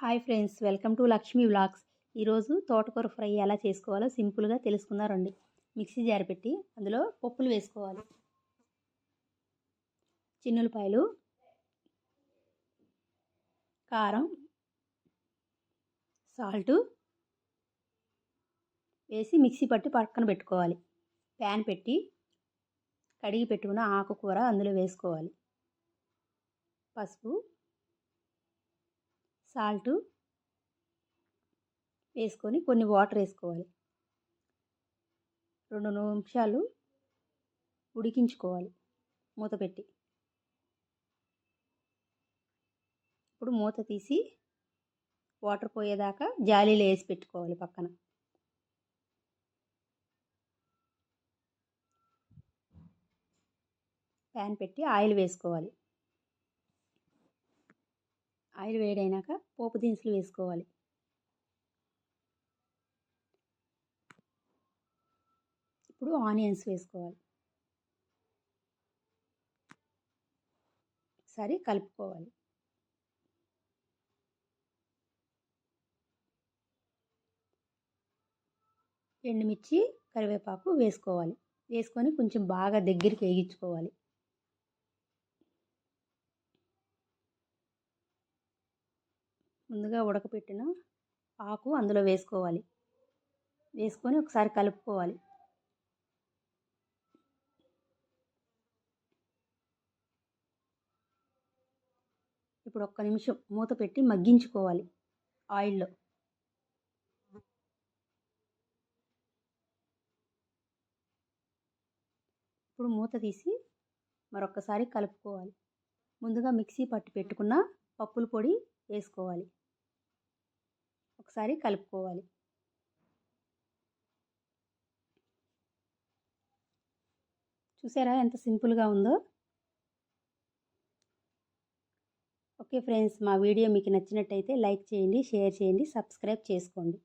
Hi friends welcome to Lakshmi vlogs. ఈరోజు తోటకూర fry ఎలా చేసుకోవాలో సింపుల్గా తెలుసుకుందాం రండి మిక్సీ జార్ పెట్టి అందులో పప్పులు వేసుకోవాలి. చిన్నులపాయలు కారం సాల్టు వేసి మిక్సీ పట్టి పక్కన పెట్టుకోవాలి. ప్యాన్ పెట్టి కడిగి పెట్టుకున్న ఆకుకూర అందులో వేసుకోవాలి. పసుపు సాల్టు వేసుకొని కొన్ని వాటర్ వేసుకోవాలి. రెండు నిమిషాలు ఉడికించుకోవాలి మూత పెట్టి. ఇప్పుడు మూత తీసి వాటర్ పోయేదాకా జాలీలో వేసి పెట్టుకోవాలి పక్కన. ప్యాన్ పెట్టి ఆయిల్ వేసుకోవాలి. ఆయిల్ వేడైనాక పోపు దినుసులు వేసుకోవాలి. ఇప్పుడు ఆనియన్స్ వేసుకోవాలి. ఒకసారి కలుపుకోవాలి. ఎండుమిర్చి కరివేపాకు వేసుకోవాలి. వేసుకొని కొంచెం బాగా దగ్గరికి వేగించుకోవాలి. ముందుగా ఉడకపెట్టిన ఆకు అందులో వేసుకోవాలి. వేసుకొని ఒకసారి కలుపుకోవాలి. ఇప్పుడు ఒక్క నిమిషం మూత పెట్టి మగ్గించుకోవాలి ఆయిల్లో. ఇప్పుడు మూత తీసి మరొకసారి కలుపుకోవాలి. ముందుగా మిక్సీ పట్టి పెట్టుకున్న పప్పుల పొడి వేసుకోవాలి. ఒకసారి కలుపుకోవాలి. చూసారా ఎంత సింపుల్గా ఉందో? ఓకే ఫ్రెండ్స్ మా వీడియో మీకు నచ్చినట్టయితే లైక్ చేయండి షేర్ చేయండి సబ్స్క్రైబ్ చేసుకోండి.